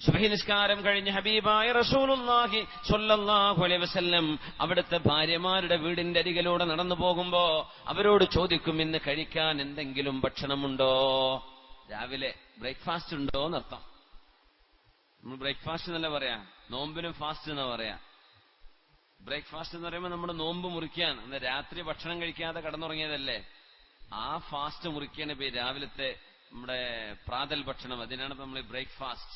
സുബഹി കഴിഞ്ഞ് ഹബീബായ റസൂലുല്ലാഹി സ്വല്ലല്ലാഹു അലൈഹി വസല്ലം അവിടുത്തെ ഭാര്യമാരുടെ വീടിന്റെ അരികിലൂടെ നടന്നു പോകുമ്പോ അവരോട് ചോദിക്കും ഇന്ന് കഴിക്കാൻ എന്തെങ്കിലും ഭക്ഷണമുണ്ടോ? രാവിലെ ബ്രേക്ക്ഫാസ്റ്റ് ഉണ്ടോ എന്നർത്ഥം. നമ്മൾ ബ്രേക്ക്ഫാസ്റ്റ് എന്നല്ല പറയാ നോമ്പിനും ഫാസ്റ്റ് എന്നാ പറയാ. ബ്രേക്ക്ഫാസ്റ്റ് എന്ന് പറയുമ്പോൾ നമ്മുടെ നോമ്പ് മുറിക്കാൻ അന്ന് രാത്രി ഭക്ഷണം കഴിക്കാതെ കടന്നുറങ്ങിയതല്ലേ? ആ ഫാസ്റ്റ് മുറിക്കാണ് ഇപ്പൊ രാവിലത്തെ നമ്മുടെ പ്രാതൽ ഭക്ഷണം. അതിനാണ് നമ്മൾ ബ്രേക്ക്ഫാസ്റ്റ്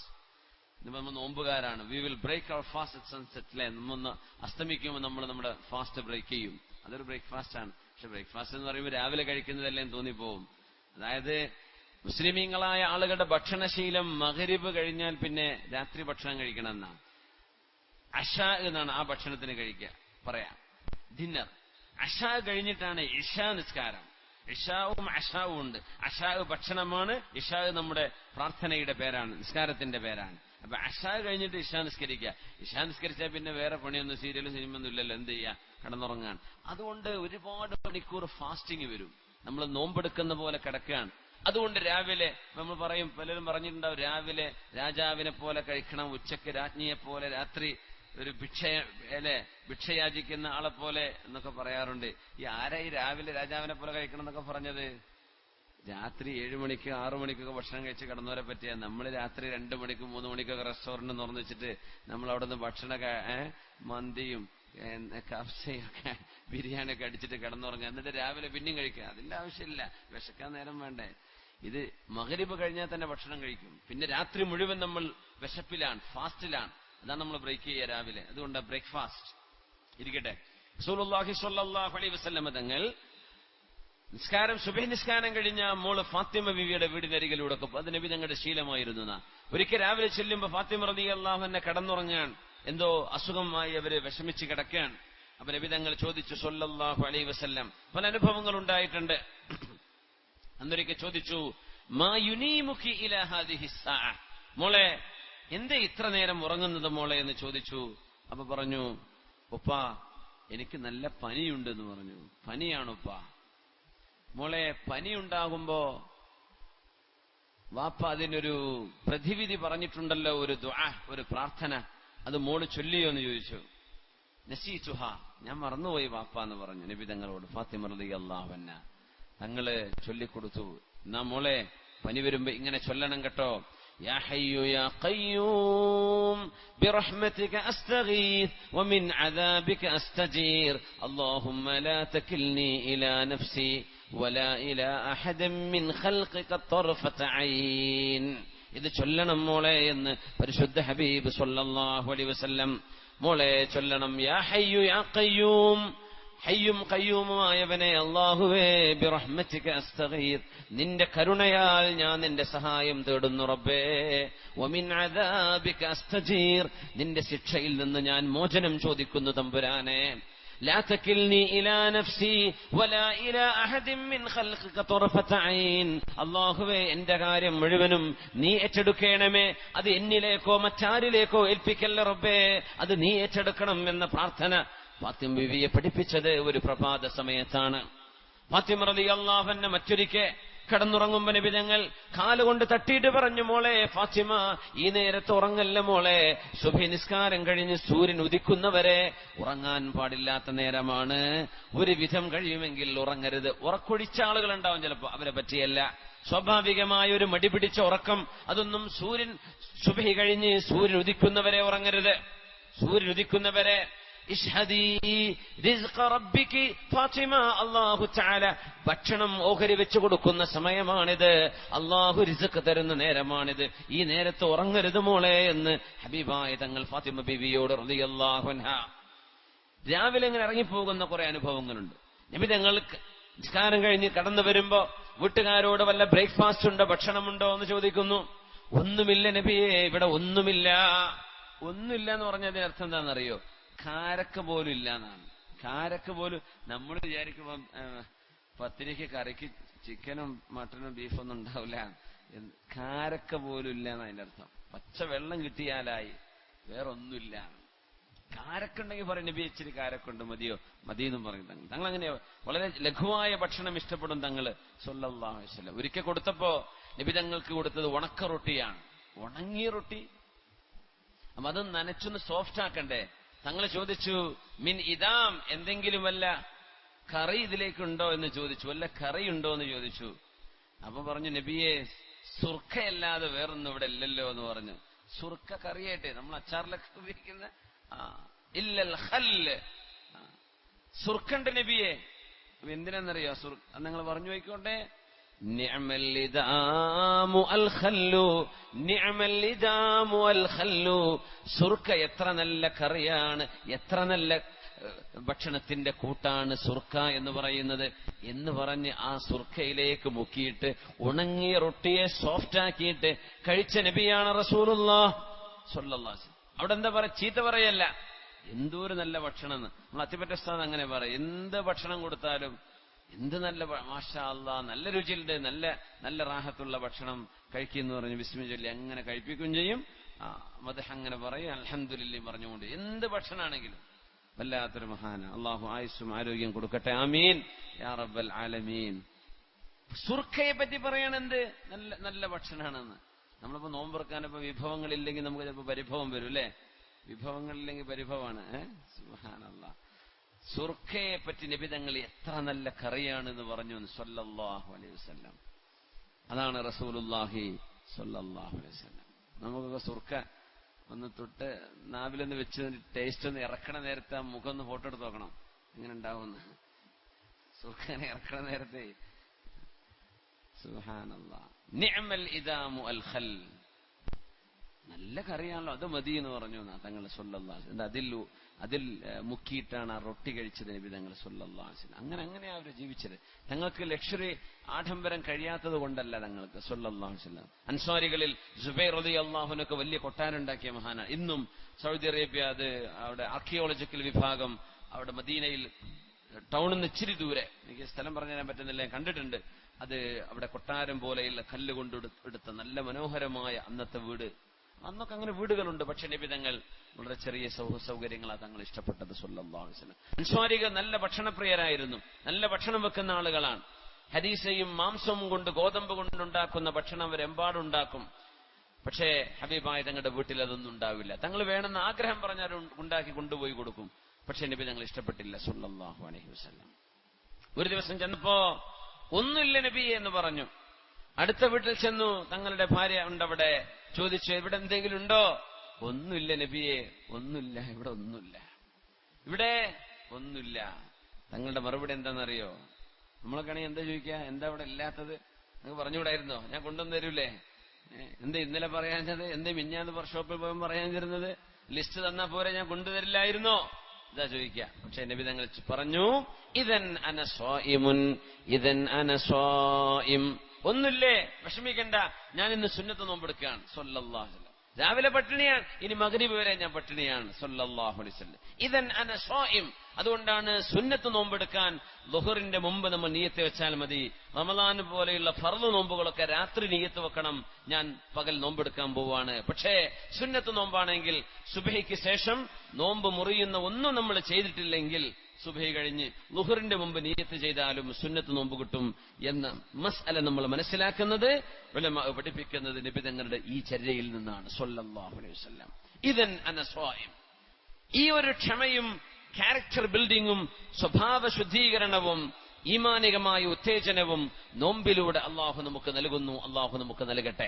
നമ്മൾ നോമ്പുകാരാണ്. We will break our fast at sunset അല്ലേ നമ്മൊന്ന് അസ്തമിക്കുമ്പോൾ നമ്മൾ നമ്മുടെ ഫാസ്റ്റ് ബ്രേക്ക് ചെയ്യും. അതൊരു ബ്രേക്ക്ഫാസ്റ്റ് ആണ്. പക്ഷെ ബ്രേക്ക്ഫാസ്റ്റ് എന്ന് പറയുമ്പോൾ രാവിലെ കഴിക്കുന്നതല്ലേ എന്ന് തോന്നിപ്പോവും. അതായത് മുസ്ലിമീങ്ങളായ ആളുകളുടെ ഭക്ഷണശീലം മകരിബ് കഴിഞ്ഞാൽ പിന്നെ രാത്രി ഭക്ഷണം കഴിക്കണം എന്നാണ് അഷ എന്നാണ് ആ ഭക്ഷണത്തിന് കഴിക്കുക പറയാം. ഡിന്നർ അഷ കഴിഞ്ഞിട്ടാണ് ഇഷ നിസ്കാരം. ഇഷാവും അഷാവും ഉണ്ട്. അഷാവ് ഭക്ഷണമാണ്. ഇഷാവ് നമ്മുടെ പ്രാർത്ഥനയുടെ പേരാണ് നിസ്കാരത്തിന്റെ പേരാണ്. അപ്പൊ അഷാ കഴിഞ്ഞിട്ട് ഇഷ നിസ്കരിക്കുക. ഇഷ നിസ്കരിച്ചാൽ പിന്നെ വേറെ പണിയൊന്നും സീരിയലും സിനിമ ഒന്നും ഇല്ലല്ലോ. എന്ത് ചെയ്യാ? കിടന്നുറങ്ങാൻ അതുകൊണ്ട് ഒരുപാട് മണിക്കൂർ ഫാസ്റ്റിംഗ് വരും. നമ്മൾ നോമ്പെടുക്കുന്ന പോലെ കിടക്കുകയാണ്. അതുകൊണ്ട് രാവിലെ നമ്മൾ പറയും പലരും പറഞ്ഞിട്ടുണ്ടാവും രാവിലെ രാജാവിനെ പോലെ കഴിക്കണം ഉച്ചയ്ക്ക് രാജ്ഞിയെ പോലെ രാത്രി ഒരു ഭിക്ഷ അല്ലെ ഭിക്ഷയാചിക്കുന്ന ആളെ പോലെ എന്നൊക്കെ പറയാറുണ്ട്. ഈ ആരായി രാവിലെ രാജാവിനെ പോലെ കഴിക്കണം എന്നൊക്കെ പറഞ്ഞത്? രാത്രി ഏഴു മണിക്ക് ആറു മണിക്കൊക്കെ ഭക്ഷണം കഴിച്ച് കിടന്നവരെ പറ്റിയ. നമ്മൾ രാത്രി രണ്ടു മണിക്ക് മൂന്ന് മണിക്കൊക്കെ റെസ്റ്റോറന്റ് തുറന്നു വെച്ചിട്ട് നമ്മൾ അവിടെ നിന്ന് ഭക്ഷണ മന്തിയും കബ്സയൊക്കെ ബിരിയാണിയൊക്കെ അടിച്ചിട്ട് കിടന്നുറങ്ങുക. എന്നിട്ട് രാവിലെ പിന്നെയും കഴിക്കുക. അതിന്റെ ആവശ്യമില്ല. വിശക്കാൻ നേരം വേണ്ടേ. ഇത് മകരിപ്പ് കഴിഞ്ഞാൽ തന്നെ ഭക്ഷണം കഴിക്കും. പിന്നെ രാത്രി മുഴുവൻ നമ്മൾ വിശപ്പിലാണ് ഫാസ്റ്റിലാണ്. അതാണ് നമ്മൾ ബ്രേക്ക് ചെയ്യുക രാവിലെ. അതുകൊണ്ട് ബ്രേക്ക്ഫാസ്റ്റ് ഇരിക്കട്ടെ. റസൂലുള്ളാഹി സ്വല്ലല്ലാഹു അലൈഹി വസല്ലം തങ്ങൾ നിസ്കാരം സുബഹി നിസ്കാരം കഴിഞ്ഞ മോൾ ഫാത്തിമ ബിവിയുടെ വീടിനരികിലൂടെ അത് നബി തങ്ങളുടെ ശീലമായിരുന്നു. ഒരിക്കൽ രാവിലെ ചെല്ലുമ്പോ ഫാത്തിമ റതി അള്ളാഹു എന്നെ കടന്നുറങ്ങാൻ എന്തോ അസുഖമായി അവർ വിഷമിച്ച് കിടക്കാൻ അപ്പൊ നബി തങ്ങൾ ചോദിച്ചു സൊല്ലാഹു അലൈ വസ്ല്ലാം. പല അനുഭവങ്ങൾ ഉണ്ടായിട്ടുണ്ട്. അന്നൊരിക്കൽ ചോദിച്ചു മാ യുനീമുഖി. മോളെ എന്തേ ഇത്ര നേരം ഉറങ്ങുന്നത് മോളെ? എന്ന് ചോദിച്ചു. അപ്പൊ പറഞ്ഞു ഉപ്പ എനിക്ക് നല്ല പനിയുണ്ടെന്ന് പറഞ്ഞു. പനിയാണ് ഉപ്പ മോളെ പനി ഉണ്ടാകുമ്പോ വാപ്പ അതിനൊരു പ്രതിവിധി പറഞ്ഞിട്ടുണ്ടല്ലോ ഒരു ദുആ ഒരു പ്രാർത്ഥന അത് മോള് ചൊല്ലിയോ എന്ന് ചോദിച്ചു നസീറ്റുഹ ഞാൻ മറന്നുപോയി വാപ്പ എന്ന് പറഞ്ഞു നബി തങ്ങളോട് ഫാത്തിമ റളി അള്ളാഹുവന്ന തങ്ങള് ചൊല്ലിക്കൊടുത്തു എന്നാ മോളെ പനി വരുമ്പോ ഇങ്ങനെ ചൊല്ലണം കേട്ടോ يا حي يا قيوم برحمتك أستغيث ومن عذابك أستجير اللهم لا تكلني إلى نفسي ولا إلى أحد من خلقك طرفة عين ഇത് ചൊല്ലണം മോളെ എന്ന് പരിശുദ്ധ ഹബീബ് സല്ലല്ലാഹു അലൈഹി വസല്ലം മോളെ ചൊല്ലണം യാ ഹയ്യു യാ ഖയ്യൂം ഹയ്യും കയ്യൂമുമായവനെ അള്ളാഹുവേ ബിറഹ്മത്തിക അസ്തഗീർ നിന്റെ കരുണയാൽ ഞാൻ നിന്റെ സഹായം തേടുന്നു റബ്ബേ വമിൻ അദാബിക അസ്തജീർ നിന്റെ ശിക്ഷയിൽ നിന്ന് ഞാൻ മോചനം ചോദിക്കുന്നു തമ്പുരാനെ لا تكلني إلى نفسي ولا إلى أحد من خلقك طرفة عين അള്ളാഹുവേ എന്റെ കാര്യം മുഴുവനും നീ ഏറ്റെടുക്കണമേ അത് എന്നിലേക്കോ മറ്റാരിലേക്കോ ഏൽപ്പിക്കല്ല റബ്ബേ അത് നീ ഏറ്റെടുക്കണം എന്ന പ്രാർത്ഥന ഫാത്തിമ ബിവിയെ പഠിപ്പിച്ചത് ഒരു പ്രഭാത സമയത്താണ് ഫാത്തിമ റലി അള്ളാഹന്നെ മറ്റൊരിക്കെ കിടന്നുറങ്ങുമ്പോ നിബിതങ്ങൾ കാലുകൊണ്ട് തട്ടിയിട്ട് പറഞ്ഞു മോളെ ഫാത്തിമ ഈ നേരത്ത് ഉറങ്ങല്ല മോളെ. ശുഭി നിസ്കാരം കഴിഞ്ഞ് സൂര്യൻ ഉദിക്കുന്നവരെ ഉറങ്ങാൻ പാടില്ലാത്ത നേരമാണ്. ഒരു വിധം കഴിയുമെങ്കിൽ ഉറങ്ങരുത്. ഉറക്കൊഴിച്ച ആളുകൾ ഉണ്ടാവും ചിലപ്പോ അവരെ പറ്റിയല്ല. സ്വാഭാവികമായ ഒരു മടി പിടിച്ച ഉറക്കം അതൊന്നും സൂര്യൻ ശുഭി കഴിഞ്ഞ് സൂര്യൻ ഉദിക്കുന്നവരെ ഉറങ്ങരുത്. സൂര്യൻ ഉദിക്കുന്നവരെ ഇഷ്ഹദി ഫാത്തിമ അല്ലാഹു തആല. ഭക്ഷണം ഓഹരി വെച്ചു കൊടുക്കുന്ന സമയമാണിത്. അള്ളാഹു റിസക്ക് തരുന്ന നേരമാണിത്. ഈ നേരത്ത് ഉറങ്ങരുത് മോളെ എന്ന് ഹബീബായ തങ്ങൾ ഫാത്തിമ ബിബിയോട് രാവിലെ ഇങ്ങനെ ഇറങ്ങിപ്പോകുന്ന കുറെ അനുഭവങ്ങളുണ്ട്. നബി തങ്ങൾക്ക് നിസ്കാരം കഴിഞ്ഞ് കടന്നു വരുമ്പോ വീട്ടുകാരോട് വല്ല ബ്രേക്ക്ഫാസ്റ്റ് ഉണ്ടോ ഭക്ഷണമുണ്ടോ എന്ന് ചോദിക്കുന്നു. ഒന്നുമില്ല നബിയെ ഇവിടെ ഒന്നുമില്ല. ഒന്നുമില്ല എന്ന് പറഞ്ഞതിന് അർത്ഥം എന്താണെന്നറിയോ? കാരക്ക പോലും ഇല്ല എന്നാണ് കാരക്ക പോലും നമ്മൾ വിചാരിക്കുമ്പോ പത്തിരിക്ക് കറിക്ക് ചിക്കനും മട്ടനും ബീഫൊന്നും ഉണ്ടാവില്ല. കാരക്ക പോലും ഇല്ല എന്ന് അതിന്റെ അർത്ഥം. പച്ച വെള്ളം കിട്ടിയാലായി വേറൊന്നുമില്ല. കാരക്കുണ്ടെങ്കിൽ പറയും നബി ഇച്ചിരി കാരക്കുണ്ട് മതിയോ? മതി എന്നും പറയും തങ്ങൾ. തങ്ങൾ അങ്ങനെ വളരെ ലഘുവായ ഭക്ഷണം ഇഷ്ടപ്പെടും അലൈഹി വസല്ലം. ഒരിക്കൽ കൊടുത്തപ്പോ നബി തങ്ങൾക്ക് കൊടുത്തത് ഉണക്ക റൊട്ടിയാണ്. ഉണങ്ങിയ റൊട്ടി. അപ്പൊ അത് നനച്ചൊന്ന് സോഫ്റ്റ് ആക്കണ്ടേ? തങ്ങൾ ചോദിച്ചു മിൻ ഇതാം എന്തെങ്കിലും വല്ല കറി ഇതിലേക്കുണ്ടോ എന്ന് ചോദിച്ചു. വല്ല കറി ഉണ്ടോ എന്ന് ചോദിച്ചു. അപ്പൊ പറഞ്ഞു നബിയെ സുർക്കയല്ലാതെ വേറൊന്നും ഇവിടെ ഇല്ലല്ലോ എന്ന് പറഞ്ഞു. സുർക്ക കറിയായിട്ടെ നമ്മൾ അച്ചാറിലൊക്കെ ഉപയോഗിക്കുന്ന ഇല്ലൽ നബിയെ. എന്തിനാന്നറിയോ സുർ നിങ്ങൾ പറഞ്ഞു പോയിക്കോട്ടെ. സുർക്ക എത്ര നല്ല കറിയാണ് എത്ര നല്ല ഭക്ഷണത്തിന്റെ കൂട്ടാണ് സുർക്ക എന്ന് പറയുന്നത് എന്ന് പറഞ്ഞ് ആ സുർക്കയിലേക്ക് മുക്കിയിട്ട് ഉണങ്ങിയ റൊട്ടിയെ സോഫ്റ്റ് ആക്കിയിട്ട് കഴിച്ച നബിയാണ് റസൂലുള്ളാ വസല്ലം. അവിടെ എന്താ പറയാ? ചീത്ത പറയല്ല. എന്തോരു നല്ല ഭക്ഷണം നമ്മൾ അത്തിപ്പറ്റ സ്ഥാനം അങ്ങനെ പറയും. എന്ത് ഭക്ഷണം കൊടുത്താലും എന്ത് നല്ല മാഷാല്ല നല്ല രുചിയുണ്ട് നല്ല നല്ല റാഹത്തുള്ള ഭക്ഷണം കഴിക്കുന്നു പറഞ്ഞ് വിസ്മി ചൊല്ലി അങ്ങനെ കഴിപ്പിക്കുകയും ചെയ്യും. മദഹ് അങ്ങനെ പറയും. അൽഹംദുലില്ലയും പറഞ്ഞുകൊണ്ട്. എന്ത് ഭക്ഷണമാണെങ്കിലും വല്ലാത്തൊരു മഹാന. അള്ളാഹു ആയുസ്സും ആരോഗ്യം കൊടുക്കട്ടെ. ആമീൻ. യാ റബ്ബൽ ആലമീൻ. സുർഖയെ പറ്റി പറയണെന്ത്? നല്ല നല്ല ഭക്ഷണമാണെന്ന് നമ്മളിപ്പോ വിഭവങ്ങൾ വിഭവങ്ങളില്ലെങ്കിൽ നമുക്ക് ചിലപ്പോൾ പരിഭവം വരും അല്ലേ? വിഭവങ്ങളില്ലെങ്കിൽ പരിഭവമാണ്. സുഹാനല്ല സുർഖയെ പറ്റി നിബിതങ്ങൾ എത്ര നല്ല കറിയാണെന്ന് പറഞ്ഞു സൊല്ലാഹു അലൈഹി വസല്ലം. അതാണ് റസൂലുല്ലാഹി സല്ലല്ലാഹു അലൈഹി നമുക്കൊക്കെ സുർക്ക ഒന്ന് തൊട്ട് നാവിലൊന്ന് വെച്ച് ടേസ്റ്റ് ഒന്ന് ഇറക്കണ നേരത്തെ ആ മുഖം ഒന്ന് ഫോട്ടോ എടുത്ത് നോക്കണം. എങ്ങനെ ഉണ്ടാവുമെന്ന്. സുഖനെ ഇറക്കണ നേരത്തെ. നല്ല കറിയാണല്ലോ. അത് മതി എന്ന് പറഞ്ഞു തങ്ങൾ സൊല്ലാ അതിൽ അതിൽ മുക്കിയിട്ടാണ് ആ റൊട്ടി കഴിച്ചത് നബി തങ്ങൾ അങ്ങനെ അങ്ങനെയാണ് അവർ ജീവിച്ചത്. തങ്ങൾക്ക് ലക്ഷറി ആഡംബരം കഴിയാത്തത് കൊണ്ടല്ല തങ്ങൾക്ക് സൊല്ലാസ്ലാം അൻസ്വാരികളിൽ ജുബൈർ റതി അള്ളാഹുനൊക്കെ വലിയ കൊട്ടാരുണ്ടാക്കിയ മഹാനാണ് ഇന്നും സൗദി അറേബ്യ അത് അവിടെ ആർക്കിയോളജിക്കൽ വിഭാഗം അവിടെ മദീനയിൽ ടൗണിൽ നിന്ന് ഇച്ചിരി ദൂരെ എനിക്ക് സ്ഥലം പറഞ്ഞു തരാൻ പറ്റുന്നില്ല കണ്ടിട്ടുണ്ട്. അത് അവിടെ കൊട്ടാരം പോലെയുള്ള കല്ല് കൊണ്ടെടുത്ത നല്ല മനോഹരമായ അന്നത്തെ വീട് അന്നൊക്കെ അങ്ങനെ വീടുകളുണ്ട് പക്ഷെ നിബിതങ്ങൾ വളരെ ചെറിയ സൗകര്യങ്ങളാണ് തങ്ങൾ ഇഷ്ടപ്പെട്ടത് സുല്ലാഹുസ്ലം അൻസ്വാരികൾ നല്ല ഭക്ഷണപ്രിയരായിരുന്നു. നല്ല ഭക്ഷണം വെക്കുന്ന ആളുകളാണ്. ഹരീസയും മാംസവും കൊണ്ട് ഗോതമ്പ് കൊണ്ടുണ്ടാക്കുന്ന ഭക്ഷണം അവരെമ്പാടുണ്ടാക്കും. പക്ഷേ ഹബീബായ തങ്ങളുടെ വീട്ടിൽ അതൊന്നും ഉണ്ടാവില്ല. തങ്ങൾ വേണമെന്ന് ആഗ്രഹം പറഞ്ഞാൽ ഉണ്ടാക്കി കൊണ്ടുപോയി കൊടുക്കും. പക്ഷെ നബി തങ്ങൾ ഇഷ്ടപ്പെട്ടില്ല സുല്ലാഹു അലൈഹി വസല്ലം. ഒരു ദിവസം ചെന്നപ്പോ ഒന്നുമില്ല നബി എന്ന് പറഞ്ഞു. അടുത്ത വീട്ടിൽ ചെന്നു തങ്ങളുടെ ഭാര്യ ഉണ്ടവിടെ. ചോദിച്ചു ഇവിടെ എന്തെങ്കിലും ഉണ്ടോ? ഒന്നുമില്ല നബിയെ ഒന്നുമില്ല ഇവിടെ ഒന്നുമില്ല. ഇവിടെ? ഒന്നുമില്ല. തങ്ങളുടെ മറുപടി എന്താണെന്നറിയോ? നമ്മളൊക്കെയാണെങ്കിൽ എന്താ ചോദിക്കുക? എന്താ ഇവിടെ ഇല്ലാത്തത്? നിങ്ങൾ പറഞ്ഞുകൂടായിരുന്നോ? ഞാൻ കൊണ്ടുവന്ന് തരൂലേ? എന്താ ഇന്നലെ പറയാഞ്ഞത്? എന്താ മിഞ്ഞാന്ന് വർക്ക്ഷോപ്പിൽ പോകാൻ പറയാൻ തരുന്നത് ലിസ്റ്റ് തന്നാ പോരെ ഞാൻ കൊണ്ടുതരില്ലായിരുന്നോ എന്താ ചോദിക്കുക. പക്ഷെ നബി തങ്ങൾ പറഞ്ഞു ഇതൻ അനസ്വായിമുൻ ഇതൻ അനസ്വായിം ഒന്നുമില്ലേ? വിഷമിക്കണ്ട. ഞാൻ ഇന്ന് സുന്നത്ത് നോമ്പെടുക്കുകയാണ്. വസല്ലം. രാവിലെ പട്ടിണിയാണ്. ഇനി മകരീബ് വരെ ഞാൻ പട്ടിണിയാണ്. വസല്ലം. ഇതൻ അനസ്വായും അതുകൊണ്ടാണ് സുന്നത്ത് നോമ്പെടുക്കാൻ ലുഹറിന്റെ മുമ്പ് നമ്മൾ നീയത്ത് വെച്ചാൽ മതി. റമദാൻ പോലെയുള്ള ഫർദ് നോമ്പുകളൊക്കെ രാത്രി നീയത്ത് വെക്കണം. ഞാൻ പകൽ നോമ്പെടുക്കാൻ പോവാണ്. പക്ഷേ സുന്നത്ത് നോമ്പാണെങ്കിൽ സുബഹയ്ക്ക് ശേഷം നോമ്പ് മുറിയുന്ന ഒന്നും നമ്മൾ ചെയ്തിട്ടില്ലെങ്കിൽ സുബഹി കഴിഞ്ഞ് ലുഹറിന്റെ മുമ്പ് നീയത്ത് ചെയ്താലും സുന്നത്ത് നോമ്പ് കിട്ടും എന്ന മസ് അല നമ്മൾ മനസ്സിലാക്കുന്നത് പഠിപ്പിക്കുന്നത് നിബിതങ്ങളുടെ ഈ ചര്യയിൽ നിന്നാണ് അലൈഹി ഇതൻ അനസ്വായം ഈ ഒരു ക്ഷമയും ക്യാരക്ടർ ബിൽഡിങ്ങും സ്വഭാവ ശുദ്ധീകരണവും ഈമാനികമായ ഉത്തേജനവും നോമ്പിലൂടെ അള്ളാഹു നമുക്ക് നൽകുന്നു അള്ളാഹു നമുക്ക് നൽകട്ടെ.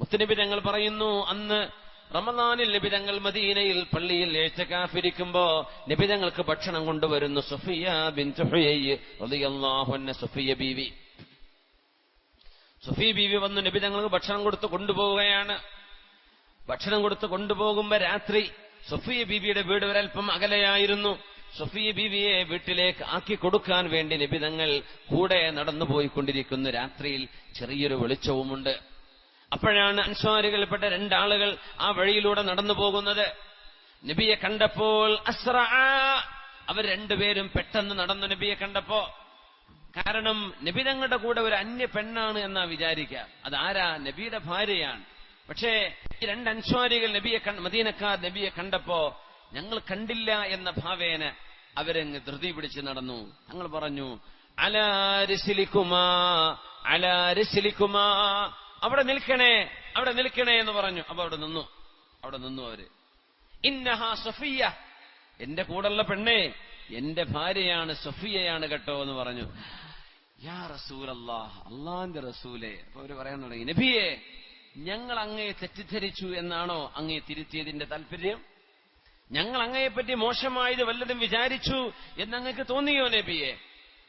മുത്തനബി തങ്ങൾ പറയുന്നു അന്ന് റമദാനിൽ നിബിതങ്ങൾ മദീനയിൽ പള്ളിയിൽ ഏച്ചക്കാഫിരിക്കുമ്പോ നിബിതങ്ങൾക്ക് ഭക്ഷണം കൊണ്ടുവരുന്നു സുഫിയ ബിൻ സുഫിയ ബീവി. സുഫി ബീവി വന്ന് നിബിതങ്ങൾക്ക് ഭക്ഷണം കൊടുത്ത് കൊണ്ടുപോവുകയാണ്. ഭക്ഷണം കൊടുത്ത് കൊണ്ടുപോകുമ്പോ രാത്രി സുഫിയ ബീവിയുടെ വീട് ഒരൽപ്പം അകലെയായിരുന്നു. സുഫിയ ബീവിയെ വീട്ടിലേക്ക് ആക്കി കൊടുക്കാൻ വേണ്ടി നിബിതങ്ങൾ കൂടെ നടന്നു പോയിക്കൊണ്ടിരിക്കുന്നു രാത്രിയിൽ ചെറിയൊരു വെളിച്ചവുമുണ്ട്. അപ്പോഴാണ് അൻസ്വാരികൾപ്പെട്ട രണ്ടാളുകൾ ആ വഴിയിലൂടെ നടന്നു പോകുന്നത്. നബിയെ കണ്ടപ്പോൾ അസ്ര. അവർ രണ്ടുപേരും പെട്ടെന്ന് നടന്നു നബിയെ കണ്ടപ്പോ. കാരണം നബി തങ്ങളുടെ കൂടെ ഒരു അന്യ പെണ്ണാണ് എന്നാ വിചാരിക്കുക. അതാരാ? നബിയുടെ ഭാര്യയാണ്. പക്ഷേ ഈ രണ്ട് അൻസ്വാരികൾ നബിയെ മദീനക്കാർ നബിയെ കണ്ടപ്പോ ഞങ്ങൾ കണ്ടില്ല എന്ന ഭാവേന അവരങ്ങ് ധൃതി പിടിച്ച് നടന്നു. ഞങ്ങൾ പറഞ്ഞു അലാരിസിലിക്കുമാ അലാരിസിലിക്കുമാ അവിടെ നിൽക്കണേ അവിടെ നിൽക്കണേ എന്ന് പറഞ്ഞു. അപ്പൊ അവിടെ നിന്നു. അവിടെ നിന്നു അവർ. ഇന്നഹാ സഫിയ. എന്റെ കൂടെയുള്ള പെണ്ണേ എന്റെ ഭാര്യയാണ് സഫിയയാണ് കേട്ടോ എന്ന് പറഞ്ഞു. യാ റസൂൽ അള്ളാഹ് അള്ളാന്റെ റസൂലെ. അപ്പൊ അവർ പറയാൻ തുടങ്ങി നബിയെ ഞങ്ങൾ അങ്ങയെ തെറ്റിദ്ധരിച്ചു എന്നാണോ അങ്ങയെ തിരുത്തിയതിന്റെ താല്പര്യം ഞങ്ങൾ അങ്ങയെപ്പറ്റി മോശമായത് വല്ലതും വിചാരിച്ചു എന്ന് തോന്നിയോ നബിയെ?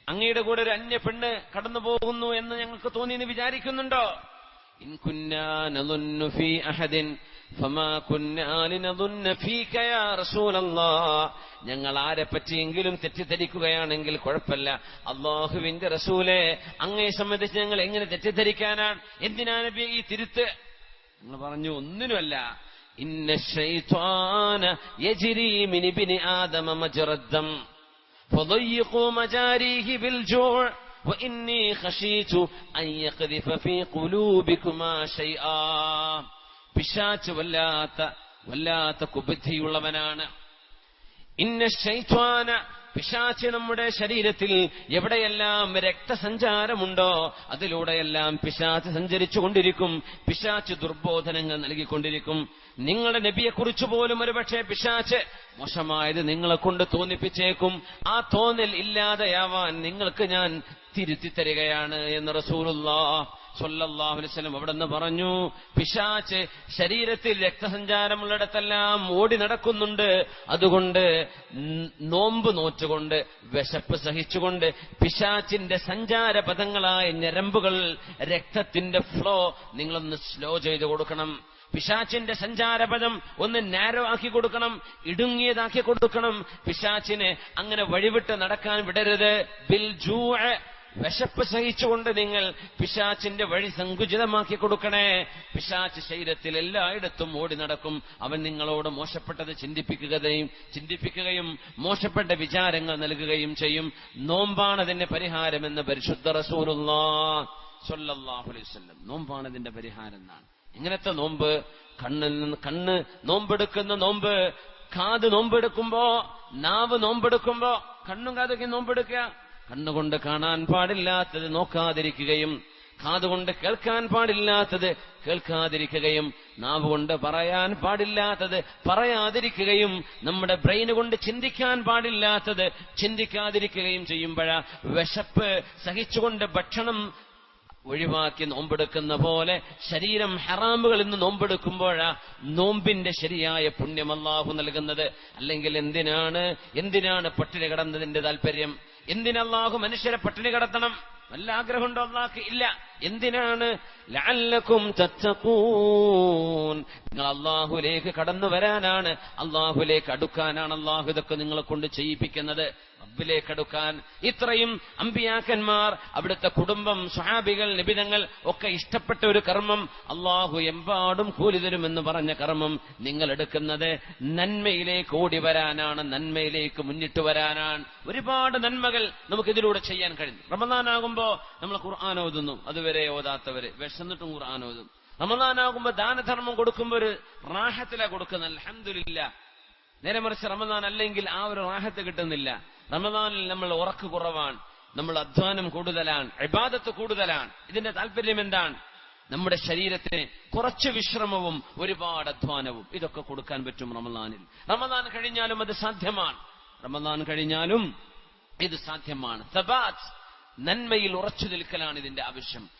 അങ്ങയുടെ കൂടെ ഒരു അന്യ പെണ്ണ് കടന്നു പോകുന്നു എന്ന് ഞങ്ങൾക്ക് തോന്നിയെന്ന് വിചാരിക്കുന്നുണ്ടോ? ഇൻ കുന്നാ നദുന്നു ഫീ അഹദിൻ ഫമാ കുന്നാ ലിനദുന്ന ഫീക യാ റസൂലല്ലാഹ് ഞങ്ങൾ ആരെ പറ്റിയെങ്കിലും തെറ്റിദ്ധരിക്കുകയാണെങ്കിൽ കുഴപ്പമില്ല അള്ളാഹുവിന്റെ റസൂലെ അങ്ങയെ സംബന്ധിച്ച് ഞങ്ങൾ എങ്ങനെ തെറ്റിദ്ധരിക്കാനാണ് എന്തിനാ നബി ഈ തിരുത്ത് നിങ്ങൾ പറഞ്ഞു ഒന്നിനുമല്ല ഇന്ന الشيطان يجري من ابن آدم مجرى الدم فضيقوا مجاريه بالجوع وإني خشيت أن يقذف في قلوبكما شيئا പിശാച്ച് വല്ലാത്ത വല്ലാത്ത കുബുദ്ധിയുള്ളവനാണ് ഇന്ന ശൈത്വാന പിശാച്ച് നമ്മുടെ ശരീരത്തിൽ എവിടെയെല്ലാം രക്തസഞ്ചാരമുണ്ടോ അതിലൂടെയെല്ലാം പിശാച്ച് സഞ്ചരിച്ചു കൊണ്ടിരിക്കും പിശാച്ച് ദുർബോധനങ്ങൾ നൽകിക്കൊണ്ടിരിക്കും നിങ്ങളുടെ നബിയെക്കുറിച്ച് പോലും ഒരുപക്ഷെ പിശാച്ച് മോശമായത് നിങ്ങളെ കൊണ്ട് തോന്നിപ്പിച്ചേക്കും ആ തോന്നൽ ഇല്ലാതെയാവാൻ നിങ്ങൾക്ക് ഞാൻ തിരുത്തി തരികയാണ് എന്ന് റസൂലുള്ള സൊല്ലാഹുലിസ്ലം അവിടെ നിന്ന് പറഞ്ഞു. പിശാച്ച് ശരീരത്തിൽ രക്തസഞ്ചാരമുള്ളിടത്തെല്ലാം ഓടി നടക്കുന്നുണ്ട്. അതുകൊണ്ട് നോമ്പ് നോറ്റുകൊണ്ട് വിശപ്പ് സഹിച്ചുകൊണ്ട് പിശാച്ചിന്റെ സഞ്ചാര പദങ്ങളായ ഞരമ്പുകൾ രക്തത്തിന്റെ ഫ്ലോ നിങ്ങളൊന്ന് സ്ലോ ചെയ്ത് കൊടുക്കണം. പിശാച്ചിന്റെ സഞ്ചാരപദം ഒന്ന് നാരോ ആക്കി കൊടുക്കണം ഇടുങ്ങിയതാക്കി കൊടുക്കണം. പിശാച്ചിനെ അങ്ങനെ വഴിവിട്ട് നടക്കാൻ വിടരുത്. ബിൽ ജൂ വിശപ്പ് സഹിച്ചുകൊണ്ട് നിങ്ങൾ പിശാച്ചിന്റെ വഴി സങ്കുചിതമാക്കി കൊടുക്കണേ. പിശാച്ച് ശരീരത്തിൽ എല്ലായിടത്തും ഓടി നടക്കും. അവൻ നിങ്ങളോട് മോശപ്പെട്ടത് ചിന്തിപ്പിക്കുകയും ചിന്തിപ്പിക്കുകയും മോശപ്പെട്ട വിചാരങ്ങൾ നൽകുകയും ചെയ്യും. നോമ്പാണതിന്റെ പരിഹാരമെന്ന് പരിശുദ്ധ റസൂറുള്ള അലൈഹി വസല്ലം. നോമ്പാണ് ഇതിന്റെ പരിഹാരം എന്നാണ്. എങ്ങനത്തെ നോമ്പ് കണ്ണിൽ നിന്ന് കണ്ണ് നോമ്പെടുക്കുന്ന നോമ്പ് കാത് നോമ്പെടുക്കുമ്പോ നാവ് നോമ്പെടുക്കുമ്പോ കണ്ണും കാതൊക്കെ നോമ്പെടുക്കുക. കണ്ണുകൊണ്ട് കാണാൻ പാടില്ലാത്തത് നോക്കാതിരിക്കുകയും കാതുകൊണ്ട് കേൾക്കാൻ പാടില്ലാത്തത് കേൾക്കാതിരിക്കുകയും നാവ് കൊണ്ട് പറയാൻ പാടില്ലാത്തത് പറയാതിരിക്കുകയും നമ്മുടെ ബ്രെയിൻ കൊണ്ട് ചിന്തിക്കാൻ പാടില്ലാത്തത് ചിന്തിക്കാതിരിക്കുകയും ചെയ്യുമ്പോഴാ വിശപ്പ് സഹിച്ചുകൊണ്ട് ഭക്ഷണം ഒഴിവാക്കി നോമ്പെടുക്കുന്ന പോലെ ശരീരം ഹറാമുകളിൽ നിന്ന് നോമ്പെടുക്കുമ്പോഴാ നോമ്പിന്റെ ശരിയായ പുണ്യം അള്ളാഹു നൽകുന്നത്. അല്ലെങ്കിൽ എന്തിനാണ് എന്തിനാണ് പട്ടിണി കടന്നതിന്റെ താല്പര്യം എന്തിനല്ലാഹു മനുഷ്യരെ പട്ടിണി കിടത്തണം? വല്ല ആഗ്രഹമുണ്ടോ അള്ളാഹ് ഇല്ല. എന്തിനാണ്? ലഅല്ലക്കും നിങ്ങൾ അള്ളാഹുലേക്ക് കടന്നു വരാനാണ്. അള്ളാഹുലേക്ക് അടുക്കാനാണ് അള്ളാഹു ഇതൊക്കെ നിങ്ങളെ കൊണ്ട് ചെയ്യിപ്പിക്കുന്നത്. റബ്ബിലേക്ക് അടുക്കാൻ ഇത്രയും അമ്പിയാക്കന്മാർ അവിടുത്തെ കുടുംബം സ്വഹാബികൾ നിബിതങ്ങൾ ഒക്കെ ഇഷ്ടപ്പെട്ട ഒരു കർമ്മം അള്ളാഹു എമ്പാടും കൂലി തരുമെന്ന് പറഞ്ഞ കർമ്മം നിങ്ങൾ എടുക്കുന്നത് നന്മയിലേക്ക് ഓടി വരാനാണ് നന്മയിലേക്ക് മുന്നിട്ട് വരാനാണ്. ഒരുപാട് നന്മകൾ നമുക്കിതിലൂടെ ചെയ്യാൻ കഴിയും റമദാനാകുമ്പോ നമ്മൾ ഖുർആൻ ഓതുന്നു അതുവരെ ഓതാത്തവര്. വിശന്നിട്ടും ഖുർആൻ ഓതും. റമദാനാകുമ്പോ ദാനധർമ്മം കൊടുക്കുമ്പോ ഒരു റാഹത്തിലാ കൊടുക്കുന്നത് അലഹമില്ല നേരെ മറിച്ച് റമദാൻ അല്ലെങ്കിൽ ആ ഒരു റാഹത്ത് കിട്ടുന്നില്ല. റമദാനിൽ നമ്മൾ ഉറക്ക് കുറവാണ്. നമ്മൾ അധ്വാനം കൂടുതലാണ്. ഇബാദത്ത് കൂടുതലാണ്. ഇതിന്റെ താല്പര്യം എന്താണ്? നമ്മുടെ ശരീരത്തിന് കുറച്ച് വിശ്രമവും ഒരുപാട് അധ്വാനവും ഇതൊക്കെ കൊടുക്കാൻ പറ്റും റമദാനിൽ. റമദാൻ കഴിഞ്ഞാലും അത് സാധ്യമാണ്. റമദാൻ കഴിഞ്ഞാലും ഇത് സാധ്യമാണ്. തബാത്ത് നന്മയിൽ ഉറച്ചു നിൽക്കലാണ് ഇതിന്റെ ആവശ്യം.